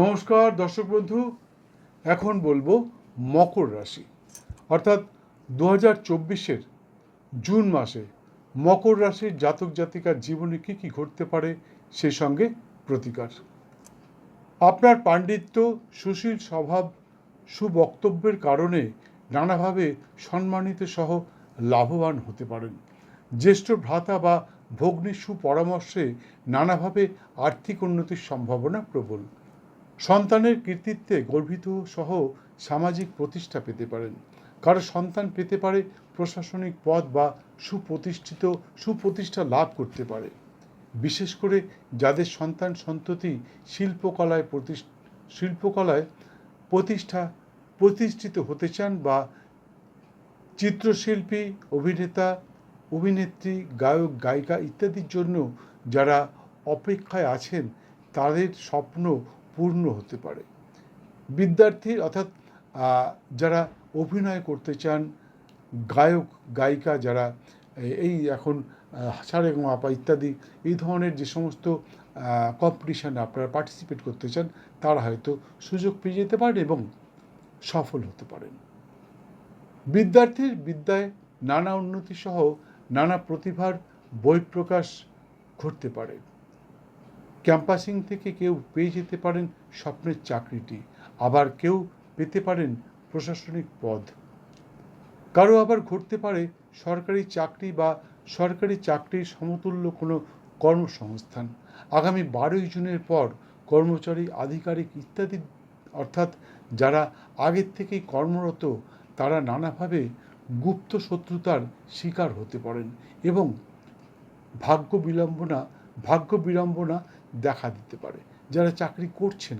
নমস্কার, দর্শক বন্ধু। এখন বলব মকর রাশি। অর্থাৎ দু হাজার চব্বিশের জুন মাসে মকর রাশির জাতক জাতিকার জীবনে কী কী ঘটতে পারে সে সঙ্গে প্রতিকার। আপনার পাণ্ডিত্য, সুশীল স্বভাব, সুবক্তব্যের কারণে নানাভাবে সম্মানিত সহ লাভবান হতে পারেন। জ্যেষ্ঠ ভ্রাতা বা ভগ্নির সুপরামর্শে নানাভাবে আর্থিক উন্নতির সম্ভাবনা প্রবল। সন্তানের কৃতিত্বে গর্বিত সহ সামাজিক প্রতিষ্ঠা পেতে পারেন। কারও সন্তান পেতে পারে প্রশাসনিক পদ বা সুপ্রতিষ্ঠিত, সুপ্রতিষ্ঠা লাভ করতে পারে। বিশেষ করে যাদের সন্তান সন্ততি শিল্পকলায় শিল্পকলায় প্রতিষ্ঠা, প্রতিষ্ঠিত হতে চান বা চিত্রশিল্পী, অভিনেতা, অভিনেত্রী, গায়ক, গায়িকা ইত্যাদির জন্য যারা অপেক্ষায় আছেন, তাদের স্বপ্ন পূর্ণ হতে পারে। বিদ্যার্থী অর্থাৎ যারা অভিনয় করতে চান, গায়ক, গায়িকা যারা এই এখন সারে মাপা ইত্যাদি, এই ধরনের যে সমস্ত কম্পিটিশানে আপনারা পার্টিসিপেট করতে চান, তারা হয়তো সুযোগ পেয়ে যেতে পারেন এবং সফল হতে পারেন। বিদ্যার্থীর বিদ্যায় নানা উন্নতি সহ নানা প্রতিভার বহিঃপ্রকাশ ঘটতে পারে। ক্যাম্পাসিং থেকে কেউ পেয়ে যেতে পারেন স্বপ্নের চাকরিটি। আবার কেউ পেতে পারেন প্রশাসনিক পদ। কারও আবার ঘটতে পারে সরকারি চাকরি বা সরকারি চাকরির সমতুল্য কোনো কর্মসংস্থান। আগামী বারোই জুনের পর কর্মচারী, আধিকারিক ইত্যাদি, অর্থাৎ যারা আগের থেকেই কর্মরত, তারা নানাভাবে গুপ্ত শত্রুতার শিকার হতে পারেন এবং ভাগ্য বিড়ম্বনা ভাগ্য বিড়ম্বনা দেখা দিতে পারে। যারা চাকরি করছেন,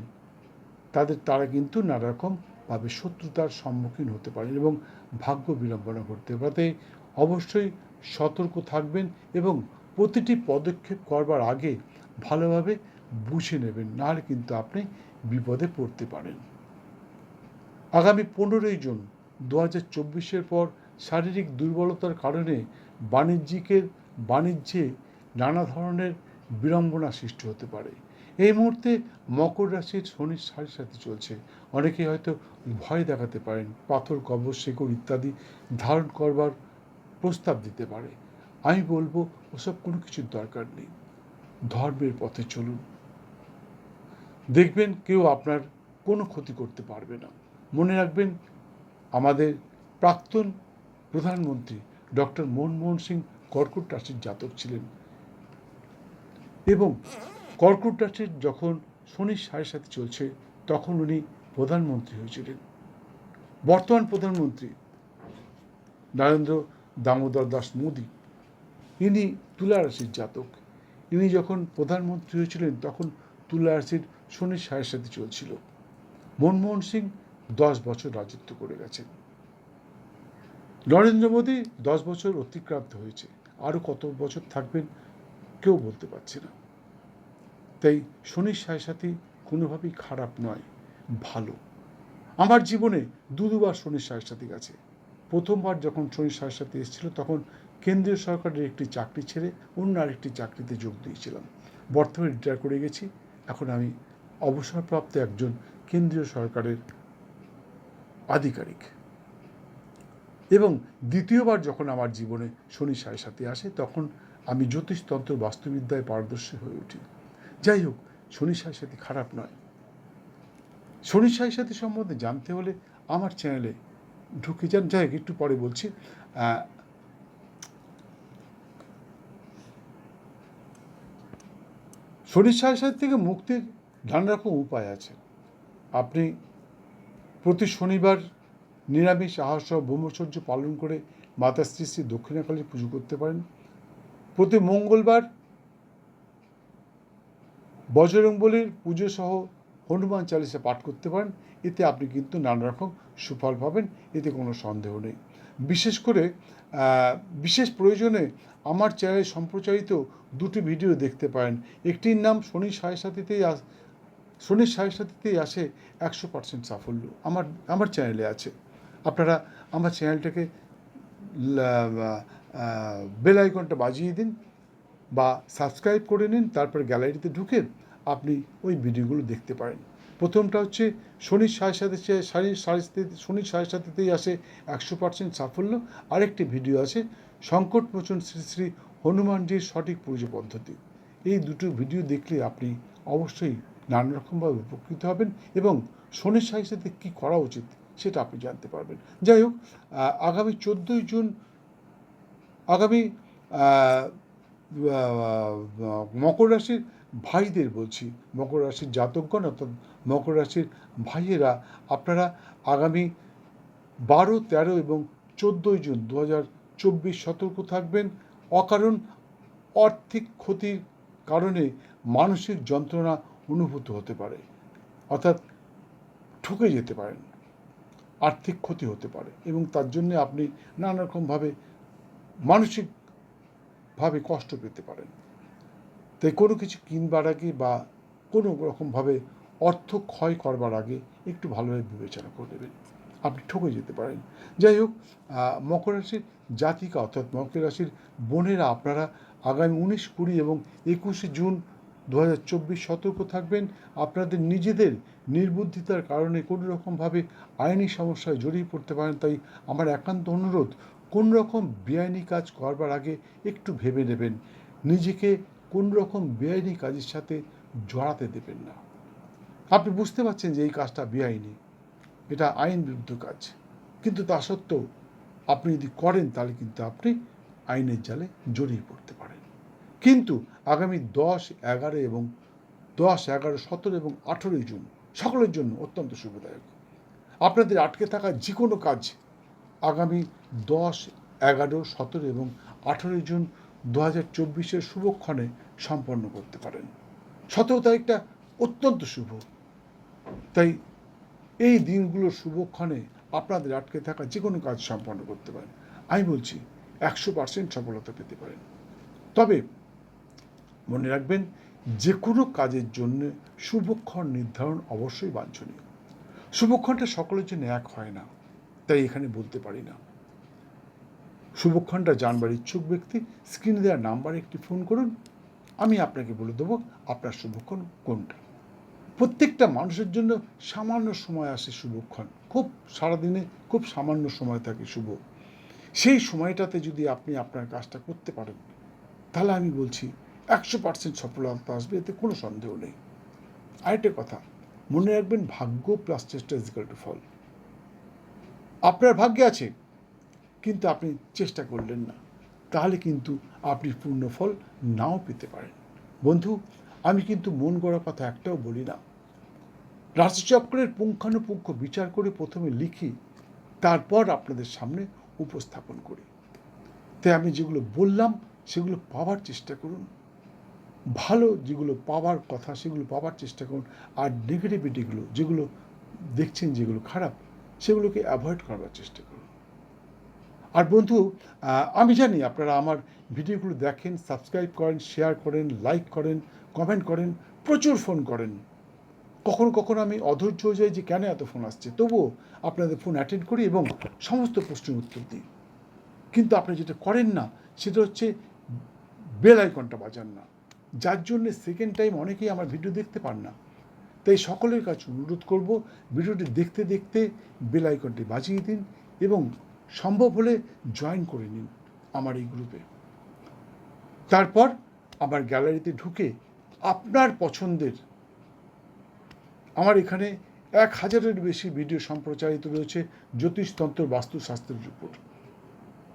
তাদের, তারা কিন্তু নানা রকমভাবে শত্রুতার সম্মুখীন হতে পারেন এবং ভাগ্য বিড়ম্বনা ঘটতে পারে। অবশ্যই সতর্ক থাকবেন এবং প্রতিটি পদক্ষেপ করবার আগে ভালোভাবে বুঝে নেবেন, নাহলে কিন্তু আপনি বিপদে পড়তে পারেন। আগামী পনেরোই জুন দু হাজার চব্বিশের পর শারীরিক দুর্বলতার কারণে বাণিজ্যিকের, বাণিজ্যে নানা ধরনের বিড়ম্বনা সৃষ্টি হতে পারে। এই মুহূর্তে মকর রাশির শনির সাড়ে সাথে চলছে। অনেকে হয়তো ভয় দেখাতে পারেন, পাথর, কবর, শেকড় ইত্যাদি ধারণ করবার প্রস্তাব দিতে পারে। আমি বলব, ওসব কোনো কিছুর দরকার নেই। ধর্মের পথে চলুন। দেখবেন কেউ আপনার কোনো ক্ষতি করতে পারবে না। মনে রাখবেন, আমাদের প্রাক্তন প্রধানমন্ত্রী ডক্টর মনমোহন সিং কর্কট রাশির জাতক ছিলেন। এবং কর্কট রাশির যখন শনির সাড়ে সাথে চলছে, তখন উনি প্রধানমন্ত্রী হয়েছিলেন। বর্তমান প্রধানমন্ত্রী নরেন্দ্র দামোদর দাস মোদী। ইনি তুলা রাশির জাতক। ইনি যখন প্রধানমন্ত্রী হয়েছিলেন, তখন তুলা রাশির শনির সাড়ে সাথে চলছিল। মনমোহন সিং দশ বছর রাজত্ব করে গেছেন। নরেন্দ্র মোদী দশ বছর অতিক্রান্ত হয়েছে। আরও কত বছর থাকবেন কেউ বলতে পারছে না। তাই শনির সাড়ে সাথী কোনোভাবেই খারাপ নয়, ভালো। আমার জীবনে দু দুবার শনির সাড়ে সাথী গেছে। প্রথমবার যখন শনির সাড়ে সাথে এসেছিল, তখন কেন্দ্রীয় সরকারের একটি চাকরি ছেড়ে অন্য আরেকটি চাকরিতে যোগ দিয়েছিলাম। বর্তমানে রিটায়ার করে গেছি। এখন আমি অবসরপ্রাপ্ত একজন কেন্দ্রীয় সরকারের আধিকারিক। এবং দ্বিতীয়বার যখন আমার জীবনে শনি সাড়ে সাথে আসে, তখন আমি জ্যোতিষতন্ত্র বাস্তুবিদ্যায় পারদর্শী হয়ে উঠি। যাই হোক, শনি সাথে খারাপ নয়। শনি সাথে সম্বন্ধে জানতে হলে আমার চ্যানেলে ঢুকে যান। যাই হোক, একটু পরে বলছি। শরীর সাথে থেকে মুক্তির নানা রকম উপায় আছে। আপনি প্রতি শনিবার নিরামিষ আহার সহ ব্রহ্মচর্য পালন করে মাতা শ্রী শ্রী দক্ষিণাকালীর পুজো করতে পারেন। প্রতি মঙ্গলবার বজরংবলির পুজো সহ হনুমান চালিসা পাঠ করতে পারেন। এতে আপনি কিন্তু নানা রকম সুফল পাবেন, এতে কোনো সন্দেহ নেই। বিশেষ করে বিশেষ প্রয়োজনে আমার চ্যানেলে সম্প্রচারিত দুটি ভিডিও দেখতে পারেন। একটির নাম শনি সাড়ে সাথীতেই আস, শনির সাড়ে সাথীতেই আসে একশো পার্সেন্ট সাফল্য। আমার আমার চ্যানেলে আছে। আপনারা আমার চ্যানেলটাকে বেল আইকনটা বাজিয়ে দিন বা সাবস্ক্রাইব করে নিন, তারপরে গ্যালারিতে ঢুকে আপনি ওই ভিডিওগুলো দেখতে পারেন। প্রথমটা হচ্ছে শনির সাড়ে সাথে সাড়ে সাথে- শনির সাড়ে সাথেতেই আসে একশো পার্সেন্ট সাফল্য। আরেকটি ভিডিও আছে সংকট মোচন শ্রী শ্রী হনুমানজির সঠিক পুজো পদ্ধতি। এই দুটো ভিডিও দেখলে আপনি অবশ্যই নানা রকমভাবে উপকৃত হবেন এবং শনির সাড়ে সাথে কী করা উচিত সেটা আপনি জানতে পারবেন। যাই হোক আগামী চোদ্দোই জুন, আগামী মকর রাশির ভাইদের বলছি, মকর রাশির জাতকগণ অর্থাৎ মকর রাশির ভাইয়েরা, আপনারা আগামী বারো, তেরো এবং চোদ্দোই জুন দু হাজার চব্বিশ সতর্ক থাকবেন। অকারণ আর্থিক ক্ষতির কারণে মানসিক যন্ত্রণা অনুভূত হতে পারে, অর্থাৎ ঠকে যেতে পারেন। আর্থিক ক্ষতি হতে পারে এবং তার জন্য আপনি নানা রকমভাবে মানসিকভাবে কষ্ট পেতে পারেন। তাই কোনো কিছু কিনবার আগে বা কোনো রকমভাবে অর্থ ক্ষয় করবার আগে একটু ভালোভাবে বিবেচনা করে নেবেন। আপনি ঠকে যেতে পারেন। যাই হোক মকর রাশির জাতিকা অর্থাৎ মকর রাশির বোনেরা আপনারা আগামী উনিশ কুড়ি এবং একুশে জুন দু হাজার চব্বিশ সতর্ক থাকবেন। আপনাদের নিজেদের নির্বুদ্ধিতার কারণে কোনো রকমভাবে আইনি সমস্যায় জড়িয়ে পড়তে পারেন, তাই আমার একান্ত অনুরোধ, কোন রকম বেআইনি কাজ করবার আগে একটু ভেবে নেবেন। নিজেকে কোন রকম বেআইনি কাজের সাথে জড়াতে দেবেন না। আপনি বুঝতে পারছেন যে এই কাজটা বেআইনি। এটা আইন বিরুদ্ধ কাজ। কিন্তু তা সত্ত্বেও আপনি যদি করেন, তাহলে কিন্তু আপনি আইনের জালে জড়িয়ে পড়তে পারেন। কিন্তু আগামী দশ, এগারো এবং দশ, এগারো, সতেরো এবং আঠেরোই জুন সকলের জন্য অত্যন্ত শুভদায়ক। আপনাদের আটকে থাকা যে কোনো কাজ আগামী দশ, এগারো, সতেরো এবং আঠেরোই জুন দু হাজার চব্বিশের শুভক্ষণে সম্পন্ন করতে পারেন। সতেরো তারিখটা অত্যন্ত শুভ। তাই এই দিনগুলোর শুভক্ষণে আপনাদের আটকে থাকা যে কোনো কাজ সম্পন্ন করতে পারেন। আমি বলছি, একশো পার্সেন্ট সফলতা পেতে পারেন। তবে মনে রাখবেন যে কোনো কাজের জন্য শুভক্ষণ নির্ধারণ অবশ্যই বাঞ্ছনীয়। শুভক্ষণটা সকলের জন্য এক হয় না, তাই এখানে বলতে পারি না। শুভক্ষণটা জানবার ইচ্ছুক ব্যক্তি স্ক্রিনে দেওয়া নাম্বারে একটি ফোন করুন, আমি আপনাকে বলে দেবো আপনার শুভক্ষণ কোনটা। প্রত্যেকটা মানুষের জন্য সামান্য সময় আসে শুভক্ষণ, খুব সারাদিনে খুব সামান্য সময় থাকে শুভ। সেই সময়টাতে যদি আপনি আপনার কাজটা করতে পারেন, তাহলে আমি বলছি একশো পার্সেন্ট সফলতা আসবে, এতে কোনো সন্দেহ নেই। আরেকটা কথা, মনে রাখবেন ভাগ্য প্লাস চেষ্টা ইজিক্যাল টু ফল। আপনার ভাগ্যে আছে, কিন্তু আপনি চেষ্টা করলেন না। তাহলে কিন্তু আপনি পূর্ণ ফল নাও পেতে পারেন। বন্ধু, আমি কিন্তু মন গড়া কথা একটাও বলি না। রাশিচক্রের পুঙ্খানুপুঙ্খ বিচার করে প্রথমে লিখি, তারপর আপনাদের সামনে উপস্থাপন করি। তাই আমি যেগুলো বললাম, সেগুলো পাওয়ার চেষ্টা করুন। ভালো যেগুলো পাওয়ার কথা, সেগুলো পাওয়ার চেষ্টা করুন। আর নেগেটিভিটিগুলো যেগুলো দেখছেন যেগুলো খারাপ, সেগুলোকে অ্যাভয়েড করবার চেষ্টা করুন। আর বন্ধু আমি জানি আপনারা আমার ভিডিওগুলো দেখেন সাবস্ক্রাইব করেন শেয়ার করেন লাইক করেন কমেন্ট করেন, প্রচুর ফোন করেন। কখনো কখনো আমি অধৈর্য হয়ে যাই যে কেন এত ফোন আসছে? তবুও আপনাদের ফোন অ্যাটেন্ড করি এবং সমস্ত প্রশ্নের উত্তর দিই। কিন্তু আপনি যেটা করেন না, সেটা হচ্ছে বেল আইকনটা বাজান না। যার জন্য সেকেন্ড টাইম অনেকেই আমার ভিডিও দেখতে পান না। তাই সকলের কাছে অনুরোধ করব ভিডিওটি দেখতে দেখতে বেল আইকনটি বাজিয়ে দিন এবং সম্ভব হলে জয়েন করে নিন আমার এই গ্রুপে তারপর আমার গ্যালারিতে ঢুকে আপনার পছন্দের, আমার এখানে এক হাজারের বেশি ভিডিও সম্প্রচারিত রয়েছে জ্যোতিষতন্ত্র বাস্তুশাস্ত্রের উপর।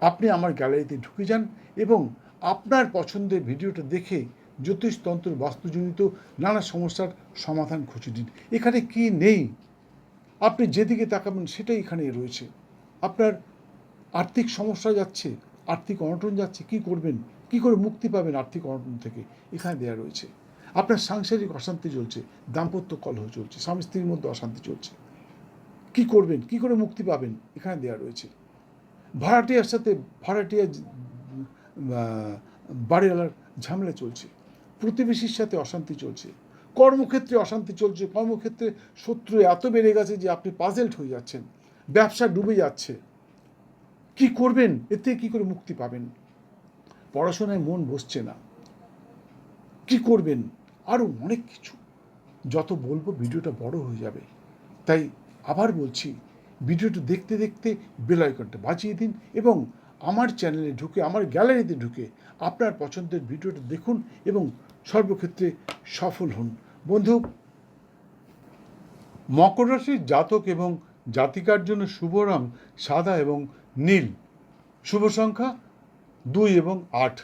আপনি আমার গ্যালারিতে ঢুকে যান এবং আপনার পছন্দের ভিডিওটা দেখে জ্যোতিষতন্ত্র বাস্তুজনিত নানা সমস্যার সমাধান খুঁজে দিন এখানে কি নেই? আপনি যেদিকে তাকাবেন সেটাই এখানে রয়েছে। আপনার আর্থিক সমস্যা যাচ্ছে, আর্থিক অনটন যাচ্ছে, কি করবেন? কি করে মুক্তি পাবেন আর্থিক অনটন থেকে? এখানে দেওয়া রয়েছে। আপনার সাংসারিক অশান্তি চলছে, দাম্পত্য কলহ চলছে, স্বামী স্ত্রীর মধ্যে অশান্তি চলছে। কি করবেন? কি করে মুক্তি পাবেন? এখানে দেওয়া রয়েছে। ভাড়াটিয়ার সাথে, ভাড়াটিয়া বাড়িওয়ালার ঝামেলা চলছে। প্রতিবেশীর সাথে অশান্তি চলছে। কর্মক্ষেত্রে অশান্তি চলছে। কর্মক্ষেত্রে শত্রু এত বেড়ে গেছে যে আপনি পাজেল্ট হয়ে যাচ্ছেন। ব্যবসা ডুবে যাচ্ছে। কি করবেন? এতে কি করে মুক্তি পাবেন? পড়াশোনায় মন বসছে না। কি করবেন? আরও অনেক কিছু। যত বলব ভিডিওটা বড় হয়ে যাবে। তাই আবার বলছি, ভিডিওটা দেখতে দেখতে বেল আইকনটা বাজিয়ে দিন এবং আমার চ্যানেলে ঢুকে, আমার গ্যালারিতে ঢুকে আপনার পছন্দের ভিডিওটা দেখুন এবং সর্বক্ষেত্রে সফল হন। বন্ধু, মকর রাশির জাতক এবং জাতিকার জন্য শুভ রং সাদা এবং নীল। শুভ সংখ্যা দুই এবং আট।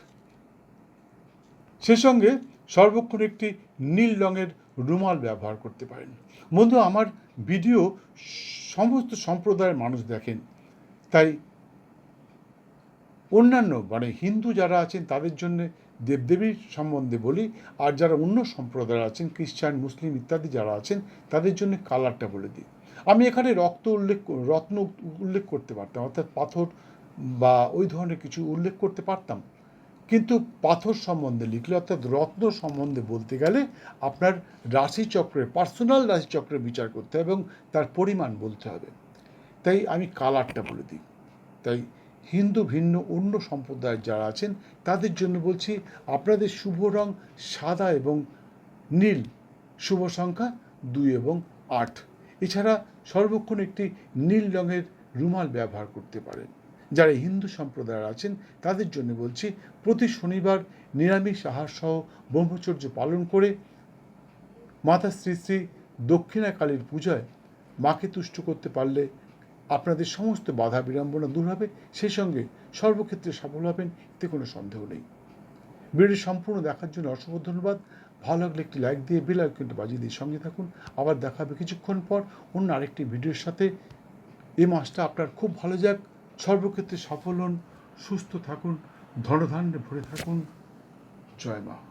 সে সঙ্গে সর্বক্ষণ একটি নীল রঙের রুমাল ব্যবহার করতে পারেন। বন্ধু, আমার ভিডিও সমস্ত সম্প্রদায়ের মানুষ দেখেন। তাই অন্যান্য মানে হিন্দু যারা আছেন তাদের জন্য দেবদেবীর সম্বন্ধে বলি, আর যারা অন্য সম্প্রদায় আছেন, খ্রিস্টান, মুসলিম ইত্যাদি যারা আছেন, তাদের জন্য কালারটা বলে দিই। আমি এখানে রক্ত উল্লেখ, রত্ন উল্লেখ করতে পারতাম, অর্থাৎ পাথর বা ওই ধরনের কিছু উল্লেখ করতে পারতাম। কিন্তু পাথর সম্বন্ধে লিখলে, অর্থাৎ রত্ন সম্বন্ধে বলতে গেলে আপনার রাশিচক্রের, পার্সোনাল রাশিচক্রের বিচার করতে হবে এবং তার পরিমাণ বলতে হবে। তাই আমি কালারটা বলে দিই। তাই হিন্দু ভিন্ন অন্য সম্প্রদায়ের যারা আছেন, তাদের জন্য বলছি আপনাদের শুভ রং সাদা এবং নীল। শুভ সংখ্যা দুই এবং আট। এছাড়া সর্বক্ষণ একটি নীল রঙের রুমাল ব্যবহার করতে পারেন। যারা হিন্দু সম্প্রদায়ের আছেন, তাদের জন্য বলছি প্রতি শনিবার নিরামিষ আহার সহ ব্রহ্মচর্য পালন করে মাতা শ্রী শ্রী দক্ষিণা কালীর পূজায় মাকে তুষ্ট করতে পারলে আপনাদের সমস্ত বাধা বিড়ম্বনা দূর হবে। সেই সঙ্গে সর্বক্ষেত্রে সফল হবেন, এতে কোনো সন্দেহ নেই। ভিডিওটি সম্পূর্ণ দেখার জন্য অসংখ্য ধন্যবাদ। ভালো লাগলে একটি লাইক দিয়ে বেল আইকনটা বাজিয়ে দিয়ে সঙ্গে থাকুন। আবার দেখা হবে কিছুক্ষণ পর অন্য আরেকটি ভিডিওর সাথে। এই মাসটা আপনার খুব ভালো যাক। সর্বক্ষেত্রে সফল হন, সুস্থ থাকুন, ধনধান্যে ভরে থাকুন। জয় মা।